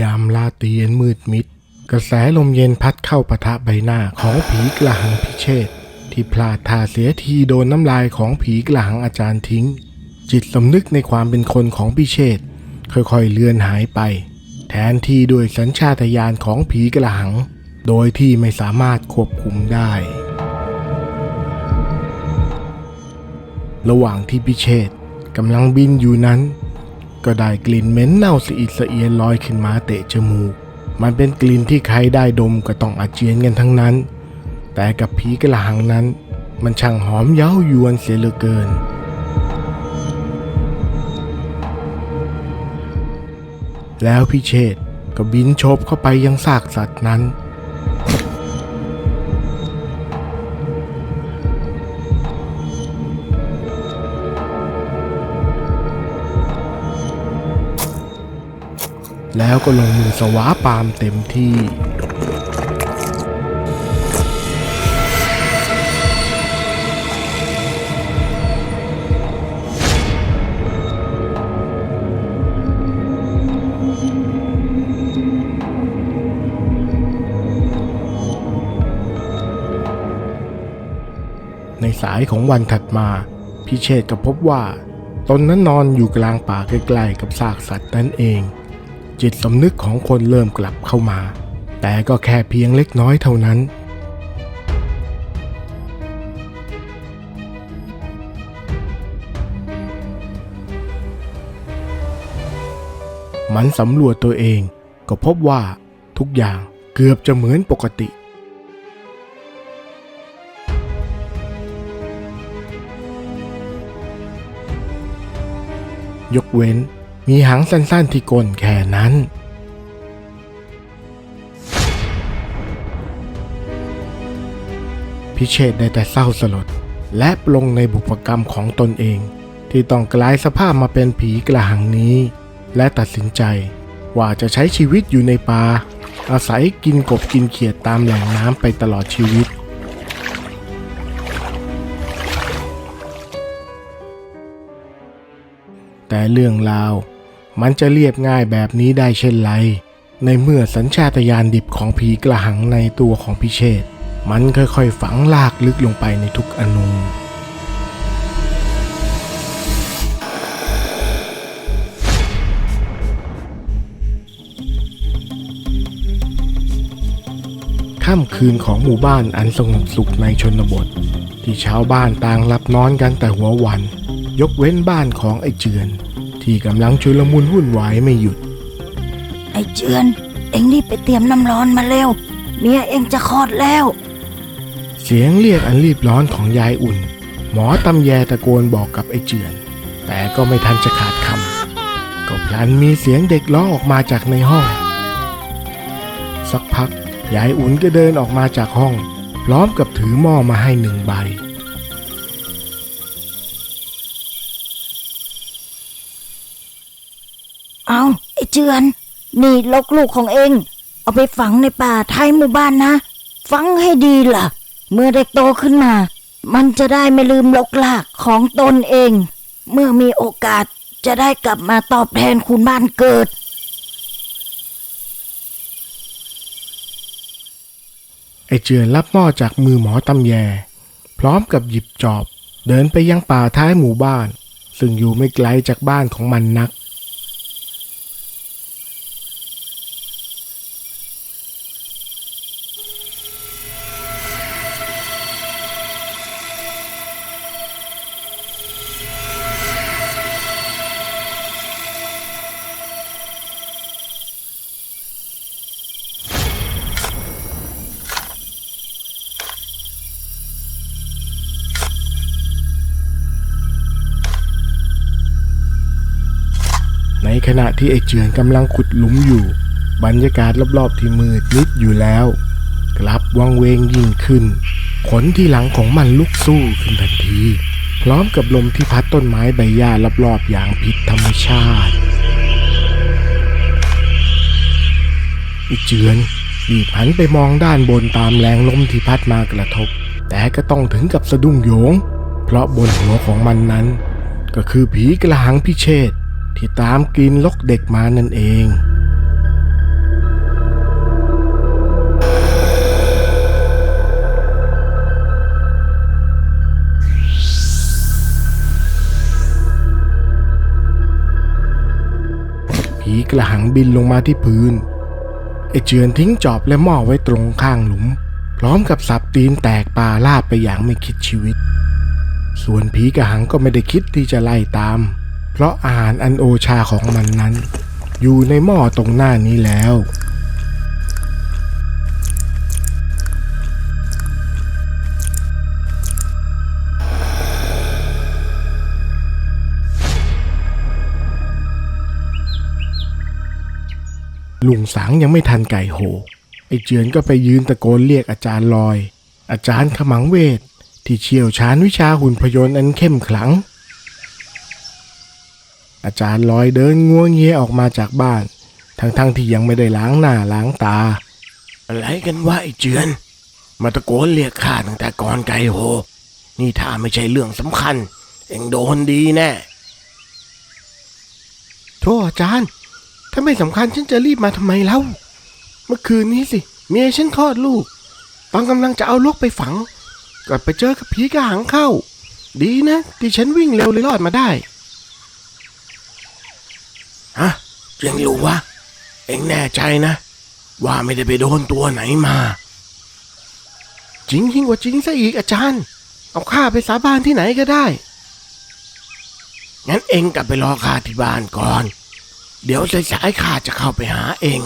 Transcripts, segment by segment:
ยามลาตรีอันมืดมิด กระแสลมเย็นพัดเข้าปะทะใบหน้าของผีกระหังพิเชษที่พลาดท่าเสียทีโดนน้ำลายของผีกระหังอาจารย์ทิ้ง จิตสำนึกในความเป็นคนของพิเชษค่อยๆเลือนหายไป แทนที่ด้วยสัญชาตญาณของผีกระหัง โดยที่ไม่สามารถควบคุมได้ ระหว่างที่พิเชษกำลังบินอยู่นั้น ก็ได้กลิ่นเหม็นเน่าสะอิดสะเอียนลอยขึ้นมาเตะจมูก มันเป็นกลิ่นที่ใครได้ดมก็ต้องอาเจียนกันทั้งนั้น แต่กับผีกระหังนั้น มันช่างหอมเย้ายวนเสียเหลือเกิน แล้วพิเชษ์ก็บินโฉบเข้าไปยังซากสัตว์นั้น แล้วก็ลงมือสวาปามเต็มที่ ในสายของวันถัดมา พิเชษก็พบว่า ตนนั้นนอนอยู่กลางป่าใกล้ๆกับซากสัตว์นั่นเอง จิตสำนึกของคนเริ่มกลับเข้ามา แต่ก็แค่เพียงเล็กน้อยเท่านั้น มันสำรวจตัวเองก็พบว่าทุกอย่างเกือบจะเหมือนปกติ ยกเว้น มีหางสั้นๆที่ก้นแค่นั้น พิเชษได้แต่เศร้าสลด และปลงในบุพกรรมของตนเอง ที่ต้องกลายสภาพมาเป็นผีกระหังนี้ และตัดสินใจว่าจะใช้ชีวิตอยู่ในป่าอาศัยกินกบกินเขียดตามแหล่งน้ำไปตลอดชีวิตแต่เรื่องราว มันจะเรียบง่ายแบบนี้ได้เช่นไร ในเมื่อสัญชาตญาณดิบของผีกระหังในตัวของพิเชษ มันค่อยๆฝังลากลึกลงไปในทุกอนูค่ำคืนของหมู่บ้านอันสงบสุขในชนบท ที่ชาวบ้านต่างหลับนอนกันแต่หัววัน ยกเว้นบ้านของไอ้เจือน ที่กำลังชุลมุนวุ่นวายไม่หยุด ไอ้เจือน เอ็งรีบไปเตรียมน้ำร้อนมาเร็ว เมียเอ็งจะคลอดแล้ว เสียงเรียกอันรีบร้อนของยายอุ่น หมอตำแยตะโกนบอกกับไอ้เจือน แต่ก็ไม่ทันจะขาดคำก็พลันมีเสียงเด็กร้องออกมาจากในห้อง สักพักยายอุ่นก็เดินออกมาจากห้อง พร้อมกับถือหม้อมาให้หนึ่งใบ เอาไอ้ เจือน นี่ลกลูกของเอง เอาไปฝังในป่าท้ายหมู่บ้านนะ ฝังให้ดีล่ะ เมื่อเด็กโตขึ้นมา มันจะได้ไม่ลืมลกลากของตนเอง เมื่อมีโอกาสจะได้กลับมาตอบแทนคุณบ้านเกิดไอ้เจือนรับหม้อจากมือหมอตำแย พร้อมกับหยิบจอบ เดินไปยังป่าท้ายหมู่บ้าน ซึ่งอยู่ไม่ไกลจากบ้านของมันนัก ขณะที่ไอ้เจือนกำลังขุดหลุมอยู่ บรรยากาศรอบๆที่มืดมิดอยู่แล้ว กลับวังเวงยิ่งขึ้น ขนที่หลังของมันลุกสู้ขึ้นทันที พร้อมกับลมที่พัดต้นไม้ใบหญ้ารอบๆอย่างผิดธรรมชาติไอ้เจือนรีบหันไปมองด้านบนตามแรงลมที่พัดมากระทบ แต่ก็ต้องถึงกับสะดุ้งโยง เพราะบนหัวของมันนั้น ก็คือผีกระหังพิเชษ ที่ตามกินลกเด็กมานั่นเอง ผีกระหังบินลงมาที่พื้นไอเจือนทิ้งจอบและหม้อไว้ตรงข้างหลุม พร้อมกับสับตีนแตกปลาลาบไปอย่างไม่คิดชีวิต ส่วนผีกระหังก็ไม่ได้คิดที่จะไล่ตาม เพราะอาหารอันโอชาของมันนั้น อยู่ในหม้อตรงหน้านี้แล้ว ลุงสังยังไม่ทันไก่โห ไอเจือนก็ไปยืนตะโกนเรียกอาจารย์ลอย อาจารย์ขมังเวทที่เชี่ยวชาญวิชาหุ่นพยนต์อันเข้มขลัง อาจารย์ลอยเดินงัวเงียออกมาจากบ้าน ทั้งๆทที่ยังไม่ได้ล้างหน้าล้างตา อะไรกันวะไอเจือน มาตะโกนเรียกข้าตั้งแต่ก่อนไก่โห นี่ถ้าไม่ใช่เรื่องสำคัญ เอ็งโดนดีแน่โทษอาจารย์ ถ้าไม่สำคัญฉันจะรีบมาทำไมเล่า เมื่อคืนนี้สิเมียฉันคลอดลูก ตอนกำลังจะเอาลูกไปฝังก็ไปเจอกับผีกระหังเข้า ดีนะที่ฉันวิ่งเร็วเลยรอดมาได้ ฮะยังรู้วะ เอ็งแน่ใจนะ ว่าไม่ได้ไปโดนตัวไหนมา จริงยิ่งกว่าจริงซะอีกอาจารย์ เอาข้าไปสาบานที่ไหนก็ได้ งั้นเอ็งกลับไปรอข้าที่บ้านก่อน เดี๋ยวสายๆข้าจะเข้าไปหาเอง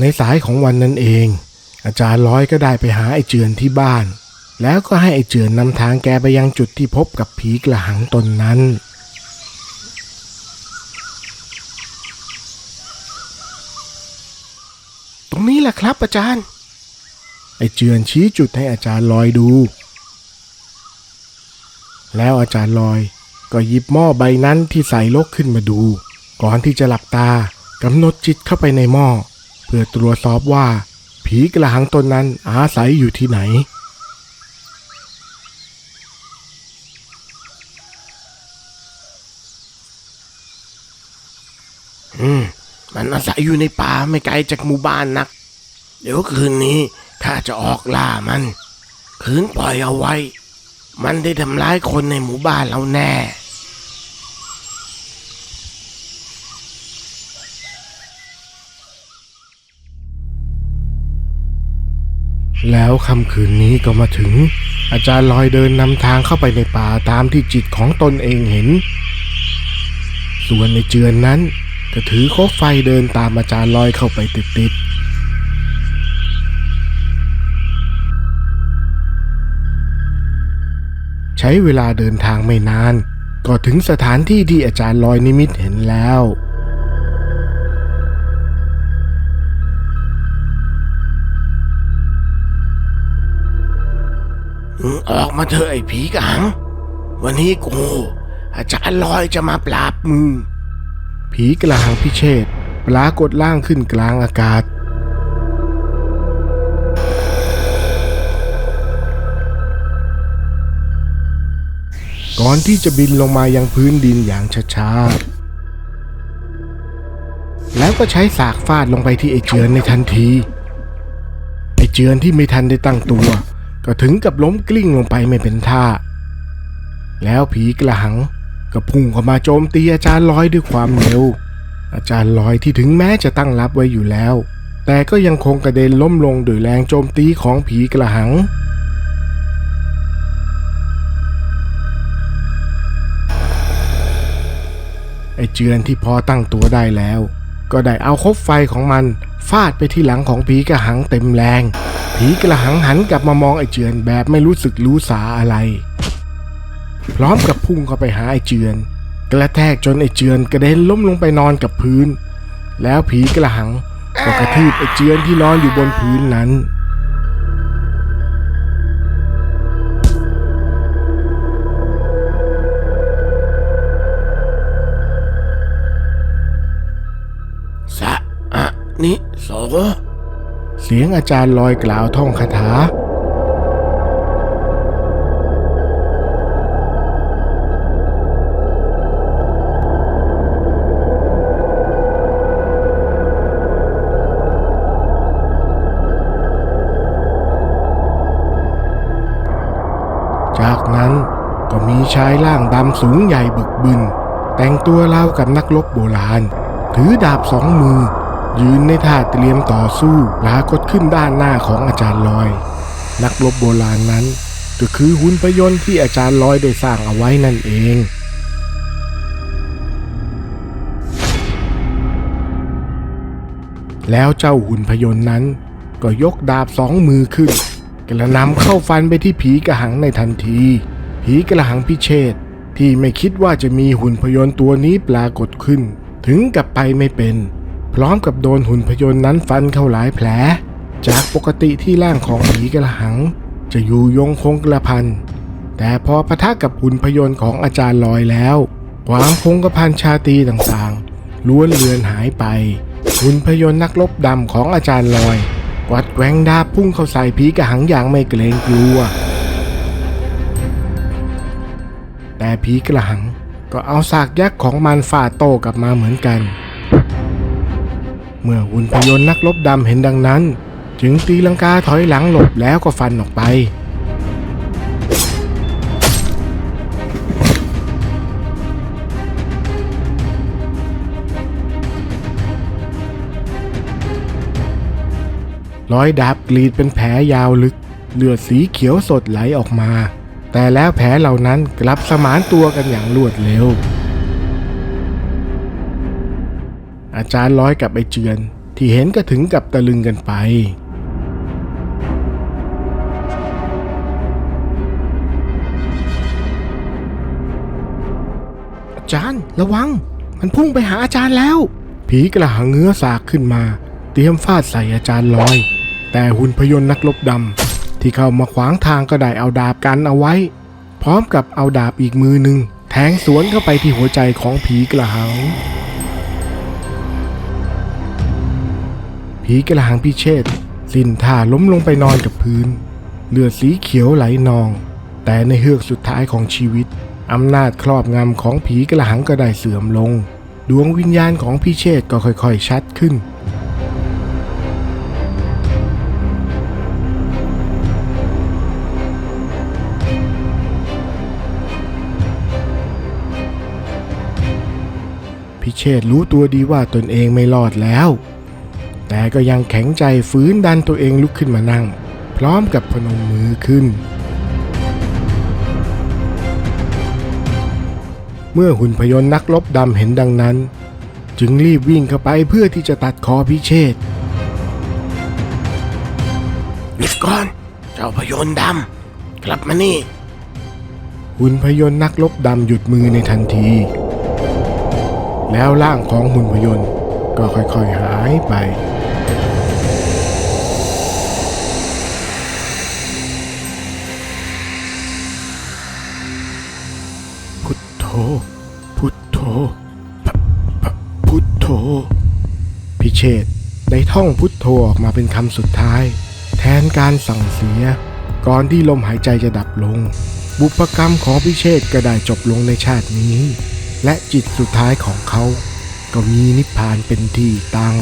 ในสายของวันนั้นเอง อาจารย์ร้อยก็ได้ไปหาไอ้เจือนที่บ้าน แล้วก็ให้ไอ้เจือนนำทางแกไปยังจุดที่พบกับผีกระหังตนนั้น ตรงนี้แหละครับอาจารย์ ไอ้เจือนชี้จุดให้อาจารย์ลอยดู แล้วอาจารย์ลอยก็หยิบหม้อใบนั้นที่ใส่ลกขึ้นมาดู ก่อนที่จะหลับตากำหนดจิตเข้าไปในหม้อ เพื่อตรวจสอบว่า ผีกระหังตนนั้นอาศัยอยู่ที่ไหน อืม มันอาศัยอยู่ในป่าไม่ไกลจากหมู่บ้านนัก เดี๋ยวคืนนี้ข้าจะออกล่ามัน คืนปล่อยเอาไว้ มันได้ทำร้ายคนในหมู่บ้านเราแน่ แล้วค่ำคืนนี้ก็มาถึง อาจารย์ลอยเดินนำทางเข้าไปในป่าตามที่จิตของตนเองเห็น ส่วนในเจือนนั้นก็ถือโคบไฟเดินตามอาจารย์ลอยเข้าไปติดๆใช้เวลาเดินทางไม่นาน ก็ถึงสถานที่ที่อาจารย์ลอยนิมิตเห็นแล้ว ออกมาเถอะไอ้ผีกัง วันนี้กูอาจารย์ลอยจะมาปราบมึง ผีกลางพิเชษปรากฏล่างขึ้นกลางอากาศ ก่อนที่จะบินลงมายังพื้นดินอย่างช้าๆ แล้วก็ใช้สากฟาดลงไปที่ไอเจือนในทันที ไอเจือนที่ไม่ทันได้ตั้งตัว ก็ถึงกับล้มกลิ้งลงไปไม่เป็นท่า แล้วผีกระหังก็พุ่งเข้ามาโจมตีอาจารย์ลอยด้วยความเร็ว อาจารย์ลอยที่ถึงแม้จะตั้งรับไว้อยู่แล้ว แต่ก็ยังคงกระเด็นล้มลงโดยแรงโจมตีของผีกระหังไอเจือนที่พอตั้งตัวได้แล้ว ก็ได้เอาคบไฟของมัน ฟาดไปที่หลังของผีกระหังเต็มแรง ผีกระหังหันกลับมามองไอเจือนแบบไม่รู้สึกรู้สาอะไร พร้อมกับพุ่งเข้าไปหาไอเจือน กระแทกจนไอเจือนกระเด็นล้มลงไปนอนกับพื้น แล้วผีกระหังก็กระทืบไอเจือนที่นอนอยู่บนพื้นนั้น นิโส เสียงอาจารย์ลอยกล่าวท่องคาถา จากนั้นก็มีชายร่างดำสูงใหญ่บึกบึน แต่งตัวราวกับนักลบโบราณ ถือดาบสองมือ ยืนในท่าเตรียมต่อสู้ปรากฏขึ้นด้านหน้าของอาจารย์ลอย นักรบโบราณนั้นก็คือหุ่นพยนต์ที่อาจารย์ลอยได้สร้างเอาไว้นั่นเองแล้วเจ้าหุ่นพยนต์นั้น ก็ยกดาบสองมือขึ้น กระหนำเข้าฟันไปที่ผีกระหังในทันที ผีกระหังพิเชษที่ไม่คิดว่าจะมีหุ่นพยนต์ตัวนี้ปรากฏขึ้น ถึงกับไปไม่เป็น พร้อมกับโดนหุ่นพยนต์นั้นฟันเข้าหลายแผล จากปกติที่ร่างของผีกระหัง จะอยู่ยงคงกระพัน แต่พอปะทะกับหุ่นพยนต์ของอาจารย์ลอยแล้วความคงกระพันชาตีต่างๆล้วนเลือนหายไป หุ่นพยนต์นักรบดำของอาจารย์ลอยกวัดแกว่งดาบพุ่งเข้าใส่ผีกระหังอย่างไม่เกรงกลัว แต่ผีกระหังก็เอาสากยักษ์ของมันฟาโตกลับมาเหมือนกัน เมื่อหุ่นพยนต์นักรบดำเห็นดังนั้น จึงตีลังกาถอยหลังหลบแล้วก็ฟันออกไป ร้อยดาบกรีดเป็นแผลยาวลึก เลือดสีเขียวสดไหลออกมา แต่แล้วแผลเหล่านั้นกลับสมานตัวกันอย่างรวดเร็ว อาจารย์ร้อยกับไอเจือน ที่เห็นก็ถึงกับตะลึงกันไป อาจารย์ระวัง มันพุ่งไปหาอาจารย์แล้ว ผีกระหังเงื้อสากขึ้นมา เตรียมฟาดใส่อาจารย์ลอย แต่หุ่นพยนต์นักรบดำที่เข้ามาขวางทางก็ได้เอาดาบกันเอาไว้ พร้อมกับเอาดาบอีกมือหนึ่งแทงสวนเข้าไปที่หัวใจของผีกระหัง ผีกระหังพิเชษสิ้นท่าล้มลงไปนอนกับพื้น เลือดสีเขียวไหลนอง แต่ในเฮือกสุดท้ายของชีวิตอำนาจครอบงำของผีกระหังก็ได้เสื่อมลง ดวงวิญญาณของพิเชษก็ค่อยๆชัดขึ้นพิเชษรู้ตัวดีว่าตนเองไม่รอดแล้ว แต่ก็ยังแข็งใจฟื้นดันตัวเองลุกขึ้นมานั่ง พร้อมกับพนมมือขึ้น เมื่อหุ่นพยนต์นักรบดำเห็นดังนั้น จึงรีบวิ่งเข้าไปเพื่อที่จะตัดคอพิเชษหยุดก่อน เจ้าพยนต์ดำกลับมานี่ หุ่นพยนต์นักรบดำหยุดมือในทันที แล้วร่างของหุ่นพยนต์ก็ค่อยๆหายไป พุทโธพุทโธพพพุทโธ พิเชษได้ท่องพุทโธออกมาเป็นคำสุดท้าย แทนการสั่งเสีย ก่อนที่ลมหายใจจะดับลง บุพกรรมของพิเชษก็ได้จบลงในชาตินี้ และจิตสุดท้ายของเขา ก็มีนิพพานเป็นที่ตั้ง